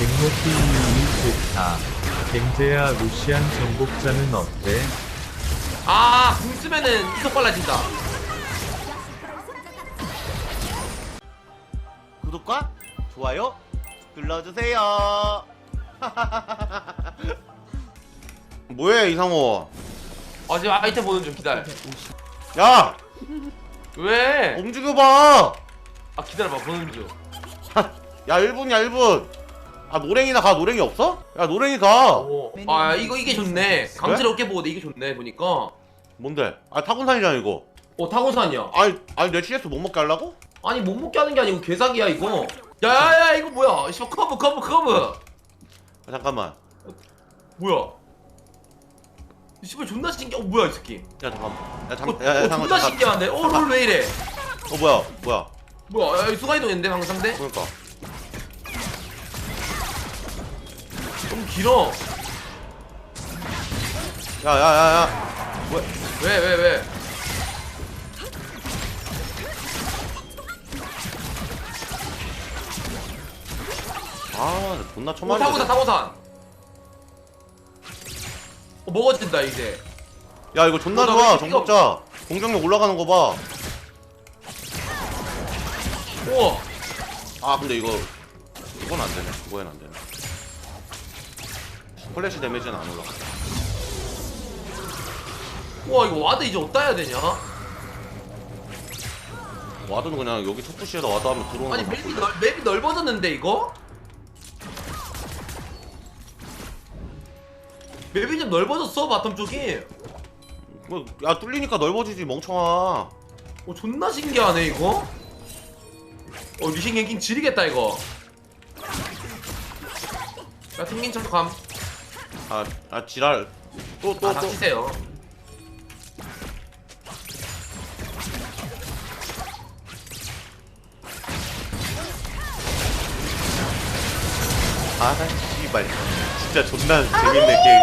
백모티이 좋다. 갱제야 루시안 정복자는 어때? 아, 궁 쓰면은 이속 빨라진다. 구독과 좋아요 눌러주세요. 뭐해 이상호? 아, 지금 아이템 보는 중 기다려. 야 왜? 움직여봐. 아, 기다려봐, 보는 중. 야 1분이야 1분. 아 노랭이나 가 노랭이 없어? 야 노랭이 가. 오. 아, 이거, 이게 좋네. 강제롭게 보고도 이게 좋네, 보니까. 뭔데? 아 타곤산이잖아 이거. 어, 타고산이야. 아니 아니 내 CS 못 먹게 하려고? 아니, 못 먹게 하는 게 아니고 개사기야, 이거. 야, 야, 야, 이거 뭐야? 씨발, 커브, 커브, 커브. 아, 잠깐만. 뭐야? 이 씨발 존나 신기해. 어, 뭐야, 이 새끼. 야 잠깐만. 야 어, 잠깐. 야, 야 어, 잠깐. 존나 잠깐. 신기한데? 어, 롤 왜 이래? 어 뭐야 뭐야? 뭐야, 야, 이 수가 이동인데, 방금 상대? 그러니까. 좀 길어. 야야야야. 왜? 왜, 왜, 왜? 아 존나 어, 처맞 타고산, 타고산. 어, 먹어진다, 이제. 야 이거 존나 어, 나 좋아 왜 이렇게 정복자. 공격력 올라가는 거 봐. 우와. 아 근데 이거 이건 안 되네. 이거엔 안 되네. 플래시 데미지는 안 올라가. 우와, 이거 와드 이제 어디다 해야 되냐? 와드는 그냥 여기 첫부시에다 와드 하면 들어오는 아니, 거. 맵이, 넓, 맵이 넓어졌는데, 이거? 맵이 좀 넓어졌어, 바텀 쪽이. 뭐, 야 뚫리니까 넓어지지 멍청아. 어, 존나 신기하네, 이거. 어, 리신 갱킹 지리겠다, 이거. 야, 튕긴 척 감. 아, 아 지랄. 또 또 아, 또. 닥치세요. 아 씨발. 진짜 존나 재밌네 게임.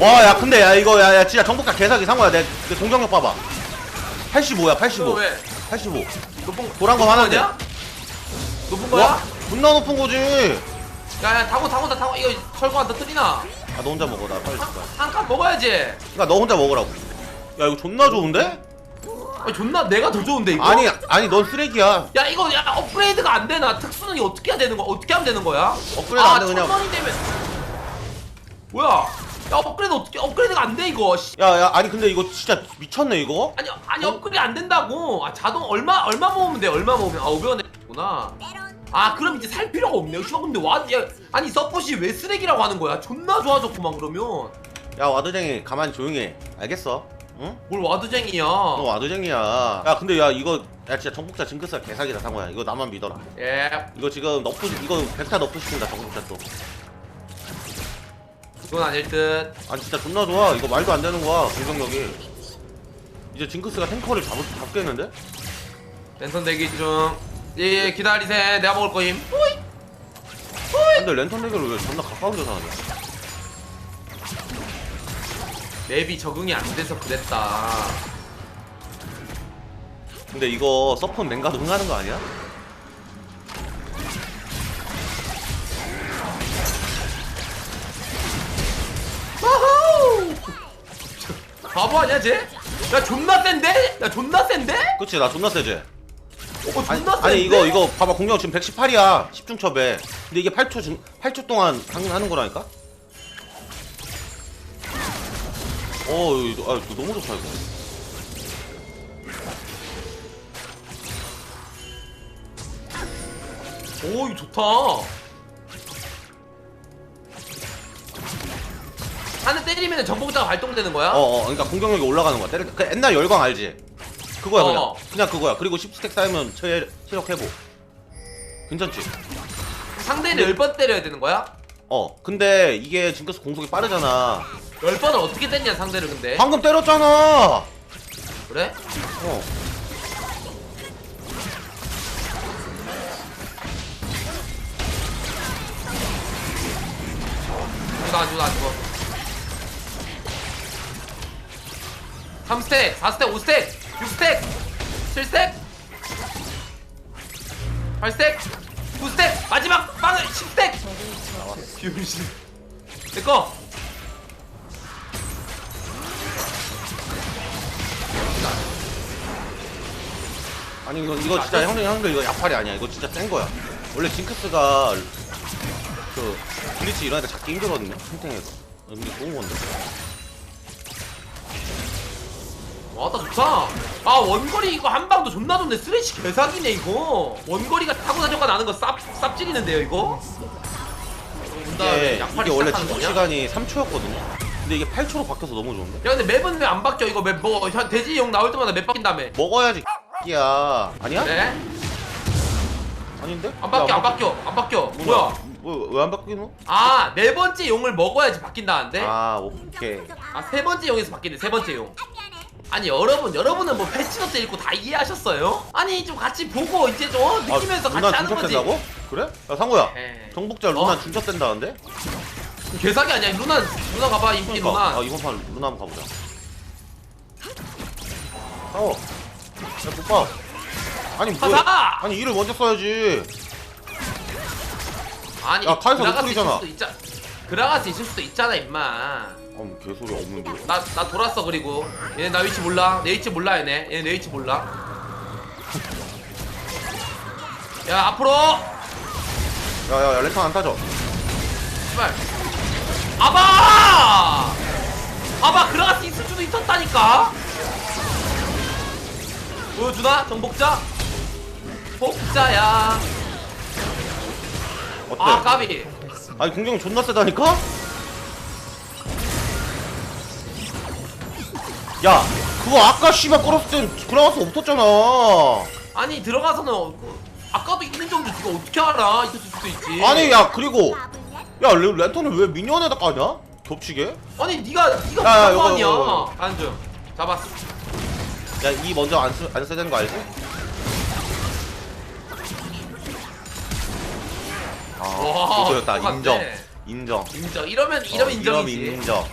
와, 야 근데 야 이거 야, 야 진짜 정복자 개사기 상호야. 내, 내 동경력 봐봐. 85야 85. 이거 왜? 85. 높은, 도란 거 하나인데. 거냐? 높은 거야? 와, 존나 높은 거지. 야, 야, 타고, 타고, 타고, 이거 철거 안 터뜨리나? 아, 너 혼자 먹어. 나 빨리 줄까. 한칸 먹어야지. 그러니까 너 혼자 먹으라고. 야, 이거 존나 좋은데? 아니, 존나 내가 더 좋은데, 이거? 아니, 아니, 넌 쓰레기야. 야, 이거, 야, 업그레이드가 안 되나? 특수는 이거 어떻게 해야 되는 거야? 어떻게 하면 되는 거야? 업그레이드 아, 안 돼, 그냥. 천 원이 되면. 뭐야? 야, 업그레이드 어떻게, 업그레이드가 안 돼, 이거. 씨. 야, 야, 아니, 근데 이거 진짜 미쳤네, 이거? 아니, 아니, 업그레이드 안 된다고. 아, 자동, 얼마, 얼마 모으면 돼, 얼마 모으면. 아, 500원 되구나. 아, 그럼 이제 살 필요가 없네요. 씨발, 근데 와, 야, 아니, 서폿이 왜 쓰레기라고 하는 거야? 존나 좋아졌구만, 그러면. 야, 와드쟁이, 가만히 조용히 해. 알겠어? 응? 뭘 와드쟁이야. 너 와드쟁이야. 야, 근데 야, 이거, 야, 진짜 정복자 징크스가 개사기다, 상호야. 이거 나만 믿어라. 예. 이거 지금 너프, 이거 백타 너프 시킨다, 정복자 또. 그건 아닐 듯. 아니, 진짜 존나 좋아. 이거 말도 안 되는 거야, 공격력이. 이제 징크스가 탱커를 잡, 잡겠는데? 랜선 대기 중. 예, 예, 기다리세. 내가 먹을 거임. 근데 랜턴 대결을 왜 존나 가까운 데서 하냐? 맵이 적응이 안 돼서 그랬다. 근데 이거 서폰 맹가도 흥하는 거 아니야? 바보 아니야, 쟤? 야, 존나 센데? 야, 존나 센데? 그치 나 존나 세지? 어, 아니, 존나? 아니 이거 이거 봐봐 공격 지금 118이야 10중 첩에 근데 이게 8초 중 8초 동안 당- 하는 거라니까? 어 이거, 아, 이거 너무 좋다 이거 오, 이거 좋다. 하늘 때리면 전복자가 발동되는 거야? 어어 그러니까 공격력이 올라가는 거야 때릴 때- 그 옛날 열광 알지? 그거야 그냥 어. 그냥 그거야 그리고 10스택 쌓이면 체, 체력 회복 괜찮지? 상대를 열 번 때려야 되는 거야? 어 근데 이게 징크스 공속이 빠르잖아 열 번을 어떻게 때냐, 상대를 근데? 방금 때렸잖아 그래? 어 죽어, 안 죽어, 안 죽어. 3스택, 4스택, 5스택, 6스택, 7스택. 8스택 9스택 마지막 빵을 10스택 비용신 내꺼 아니 이거 이거 진짜 형들 형들 이거 약팔이 아니야. 이거 진짜 센 거야. 원래 징크스가 그 블리치 이런 애들 잡기 힘들거든요 탱탱해서. 근데 좋은 건데. 와나 좋다 아 원거리 이거 한 방도 존나 좋네. 쓰레쉬 개사기네 이거. 원거리가 타고다녀가 나는 거 쌉, 쌉질이는데요 이거? 온다 이게, 이게 원래 거냐? 시간이 3초였거든요? 근데 이게 8초로 바뀌어서 너무 좋은데? 야 근데 맵은 왜 안 바뀌어? 이거 맵뭐 돼지 용 나올 때마다 맵 바뀐다며 먹어야지 야. 아니야? 네? 아닌데? 안 바뀌어 안 바뀌어 안 바뀌어. 뭐야? 뭐왜 안 바뀌노? 아 네 번째 용을 먹어야지 바뀐다는데? 아 오케이. 아 세 번째 용에서 바뀌네 세 번째 용 아니 여러분 여러분은 뭐 패치노트 읽고 다 이해하셨어요? 아니 좀 같이 보고 이제 좀 어, 느끼면서 아, 같이 루나 하는 거지 중첩된다고? 그래? 야 상호야 에이. 정복자 루나 어? 중첩된다는데? 개사기 아니야 루나 루나 가봐 인기 그러니까. 루나 아 이번 판 루나 한번 가보자 상호 야못 봐. 아니 뭐 가자! 아니 이를 먼저 써야지 아니 야, 카이사 그라가스 노플이잖아. 있을 수도 있자 그라가스 있을 수도 있잖아 임마 어머 개소리 없는데 나 나 돌았어 그리고. 얘네 나 위치 몰라. 내 위치 몰라 얘네. 얘네 내 위치 몰라. 야 앞으로! 야야야 랜턴 안 타져 씨발. 아바! 아바 그라가스 있을 수도 있었다니까? 보여주나? 정복자? 복자야. 어때? 아 까비. 아니 공격 존나 세다니까? 야 그거 아까 씨발 끌었을 땐 그라가스 없었잖아. 아니 들어가서는 어, 그, 아까도 있는 정도 지가 어떻게 알아? 있을 수도 있지. 아니 야 그리고 야 랜- 랜턴을 왜 미니언에다 까냐? 겹치게? 아니 네가 네가 야, 야, 무슨 이거, 아니야? 안중 잡았어. 야 이 먼저 안, 쓰, 안 써야 되는 거 알지? 아 와, 이거였다. 똑같네. 인정. 인정. 인정. 이러면 이러면 어, 인정이지. 이러면 인정.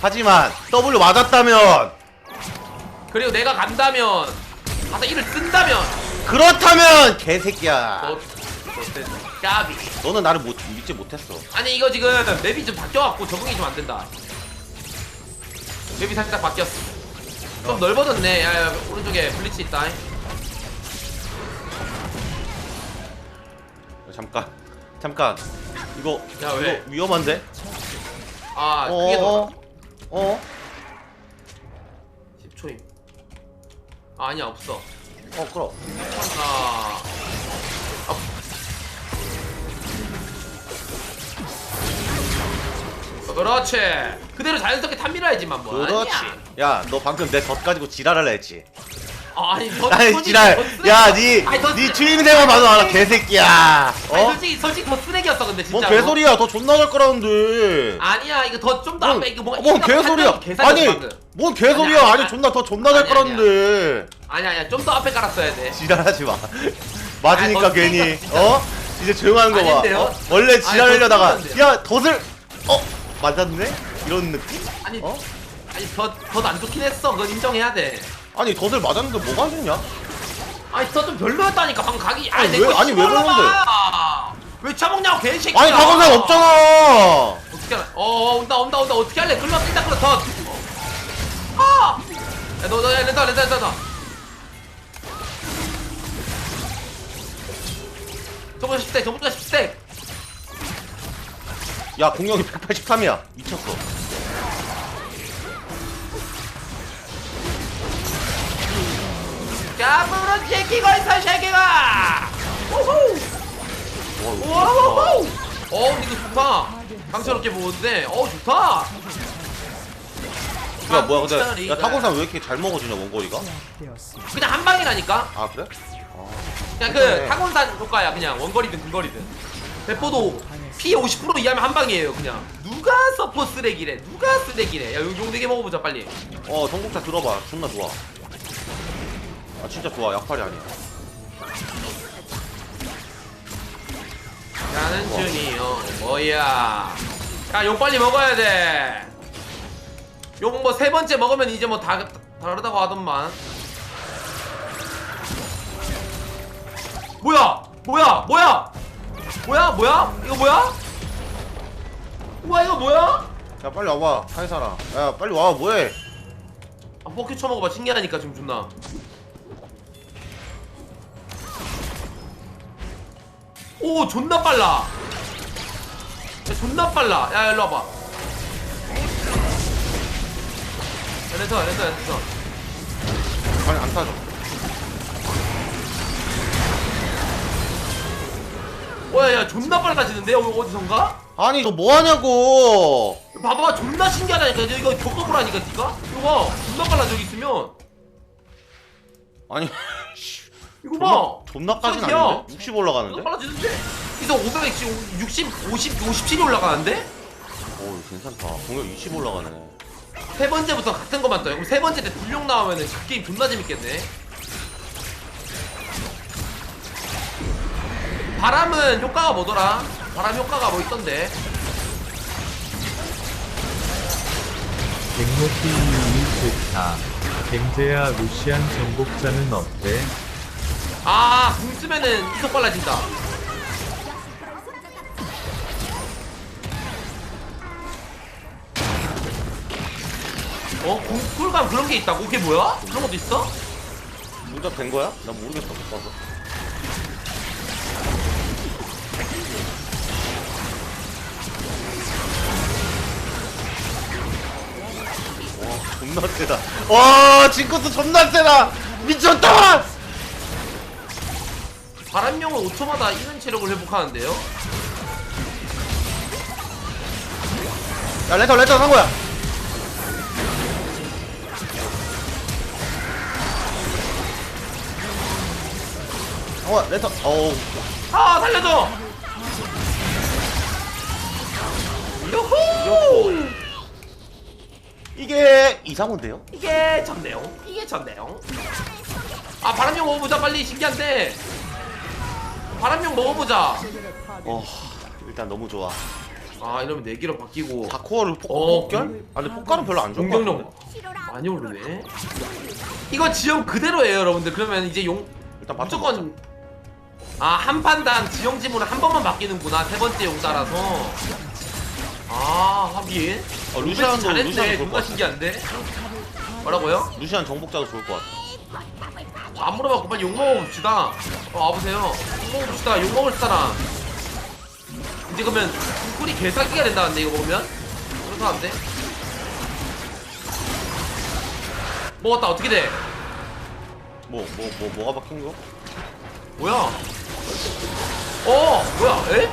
하지만 W 맞았다면 그리고 내가 간다면 가서 이를 쓴다면 그렇다면 개새끼야 어, 어때? 까비 너는 나를 못, 믿지 못했어 아니 이거 지금 맵이 좀 바뀌어갖고 적응이 좀 안 된다 맵이 살짝 바뀌었어 좀 넓어졌네 야, 야 오른쪽에 블리치 있다 잠깐 잠깐 이거 야, 왜? 이거 위험한데? 아 그게 더 어? 어? 아, 아니야 없어. 어 그럼. 아, 아. 그렇지. 그대로 자연스럽게 탐밀어야지만 뭐 그렇지. 아니야 야 너 방금 내덧 가지고 지랄을 했지? 아, 아니 더 아니 솔직히 지랄. 더 쓰레기- 야니 아니, 더니 쓰- 주임생활 봐도 알아 개새끼야. 아니 어? 솔직히 솔직히 더 쓰레기였어 근데 뭔 진짜로. 개소리야. 더 존나 잘 거라는데. 아니야 이거 더 좀더 뭔, 앞에 이거 뭔가 뭔 개소리야. 아니 방금. 뭔 개소리야 아니, 아니, 아니, 존나 더 존나 잘 아니, 거라는데 아니야 아니야 좀 더 앞에 깔았어야 돼 지랄하지 마 맞으니까 더 괜히 쓰레기야, 진짜. 어? 이제 조용하는 거봐 아닌데요? 어? 원래 아니, 지랄하려다가 더. 야 덫을 어? 맞았네? 이런 느낌? 아니 어? 아니 더더안 좋긴 했어 그건 인정해야 돼 아니 덫을 맞았는데 뭐가 안 좋냐? 아니 더좀 별로였다니까 방금 각이 아니, 아니 왜- 아니, 왜 그러는데? 왜 차먹냐고 개새끼야 아니 다건상 없잖아 어떻게 할래? 어, 어 온다 온다 온다 어떻게 할래? 끌러 끌다 끌어 더. 아! 야너너 렌다 렌다 렌다. 저번 10대 저번 10대. 야 공격이 183이야 미쳤어 까불어 새끼가 있어 새끼가. 우후. 와 와우. 어 근데 이거 좋다. 강철없게 보는데 어 좋다. 야 뭐야 근데 짝짝이 야 이거야. 타곤상 왜 이렇게 잘 먹어주냐 원거리가? 그냥 한 방이라니까. 아 그래? 그냥 그. 타곤산 효과야 그냥. 원거리든 근거리든. 대포도 피 50% 이하면 한 방이에요 그냥. 누가 서포 쓰레기래? 누가 쓰레기래? 야용 4개 먹어보자 빨리. 어 전국자 들어봐. 존나 좋아. 아 진짜 좋아. 약팔이 아니야. 나는 중이요. 뭐야. 야용 빨리 먹어야 돼 용뭐세 번째 먹으면 이제 뭐 다 다르다고 하던만. 뭐야? 뭐야? 뭐야? 뭐야? 뭐야? 이거 뭐야? 우와 이거 뭐야? 야 빨리 와봐 카이사라. 야 빨리 와 뭐해? 아, 포켓 쳐먹어봐. 신기하니까 지금 존나. 오 존나 빨라. 야 존나 빨라. 야 일로 와봐 야 렌터 렌터 렌터 아니 안 타죠 와야 야, 존나 빨라지는데 여기 어디선가? 아니 너 뭐하냐고 봐봐 존나 신기하다니까 이거 겪어보라니까 니가? 이거 봐 존나 빨라 저기 있으면 아니 이거 봐 존나, 깜짝이야. 아닌데? 60 존나 올라가는데? 빨라지는데? 그래서 500, 60, 50, 57이 올라가는데? 오 괜찮다 공격 20 올라가네 세 번째부터 같은 것만 떠요. 그럼 세 번째 때 불용 나오면은 그 게임 존나 재밌겠네. 바람은 효과가 뭐더라? 바람 효과가 뭐 있던데? 백모티 좋다. 갱제야 루시안 정복자는 어때? 아, 궁 쓰면은 이속 빨라진다. 어? 궁 쿨감 그런 게 있다고? 그게 뭐야? 그런 것도 있어? 문자 된 거야? 난 모르겠어 못 봐서 와 존나 세다 와 징크스 존나 세다 미쳤다 바람용은 5초마다 이는 체력을 회복하는데요? 야 렌터 렌터 산 거야 어 렌터. 어우. 아 살려줘! 요호! 이게 이상호인데요? 이게 전내용 이게 전내용 아 바람용 먹어보자. 빨리 신기한데. 바람용 먹어보자. 어 일단 너무 좋아. 아 이러면 내기로 바뀌고. 4코어를 폭, 어, 폭 결? 아 근데 폭결은 별로 안 좋은 거 공격력 많이 오르네. 이거 지형 그대로예요 여러분들. 그러면 이제 용 일단 무조건 아 한 판당 지형 지문을 한 번만 바뀌는구나. 세 번째 용 따라서. 아 하긴. 어, 루시안도- 잘했네. 루시안도 좋을 것 같아. 신기한데? 뭐라고요? 루시안 정복자도 좋을 것 같아. 안 물어봤고 빨리 욕 먹어봅시다. 어 와보세요. 욕 먹어봅시다. 욕 먹을 사람. 이제 그러면 꿀이 개사기가 된다는데 이거 먹으면? 그렇다는데? 먹었다. 어떻게 돼? 뭐 뭐 뭐 뭐, 가 바뀐 거? 뭐야? 어 뭐야 에?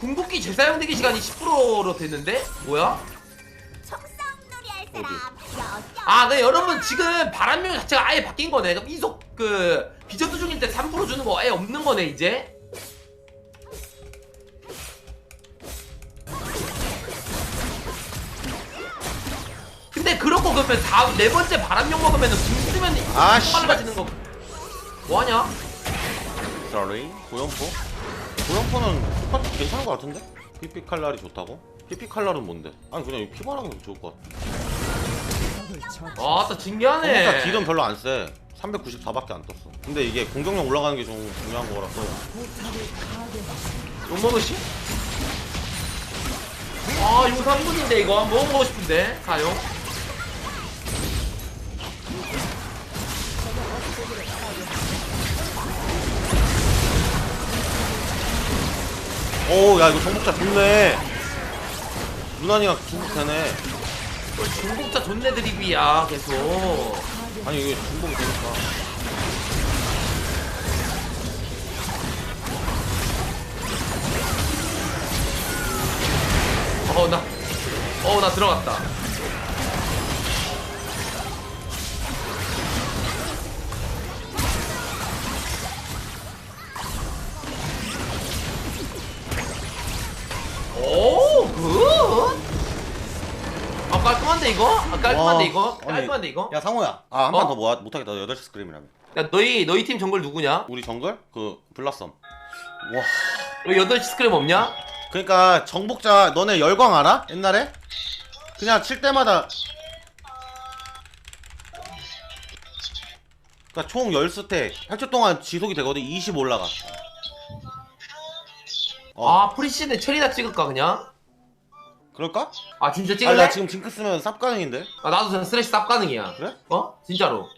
궁극기 재사용되기 시간이 10%로 됐는데? 뭐야? 총싸움놀이 할 사람 여기 아, 네 여러분 지금 바람용 자체가 아예 바뀐 거네. 그럼 이속 그 비전투 중일 때 3% 주는 거 아예 없는 거네 이제. 근데 그렇고 그러면 4, 네 번째 바람용 먹으면은 궁 쓰면 아, 씨발. 빨라지는 거. 뭐 하냐? Sorry 고연포? 고연포는 똑같이 괜찮은 것 같은데? 피피 칼날이 좋다고? 피피 칼날은 뭔데? 아니 그냥 이 피바람이 좋을 것 같아 아, 또 신기하네. 정복자 딜은 별로 안쎄 394밖에 안 떴어 근데 이게 공격력 올라가는 게 좀 중요한 거라서 욕 먹으시? 아, 이거 3분인데 이거 먹어보고 싶은데 사용. 오야 이거 정복자 좋네 유난이가 중복 되네 또 중국자 존내 드립이야 계속. 아니 이게 중복이 되니까 어, 나, 어, 나 들어갔다. 깔끔한데, 이거? 아, 깔끔한데, 와, 이거? 아니, 깔끔한데, 이거? 야 상호야 아 한 판 어? 더 모아 못하겠다 8시 스크림이라며 야, 너희, 너희 팀 정글 누구냐? 우리 정글? 그 블라썸 와 여기 8시 스크림 없냐? 그러니까 정복자 너네 열광 알아? 옛날에? 그냥 칠 때마다 그러니까 총 10스택 8초 동안 지속이 되거든 20 올라가 어 아 프리시즌에 체리나 찍을까 그냥? 그럴까? 아 진짜 아니 찍을래? 나 지금 징크스면 쌉 가능인데 아 나도 스레시 쌉 가능이야 그래? 어? 진짜로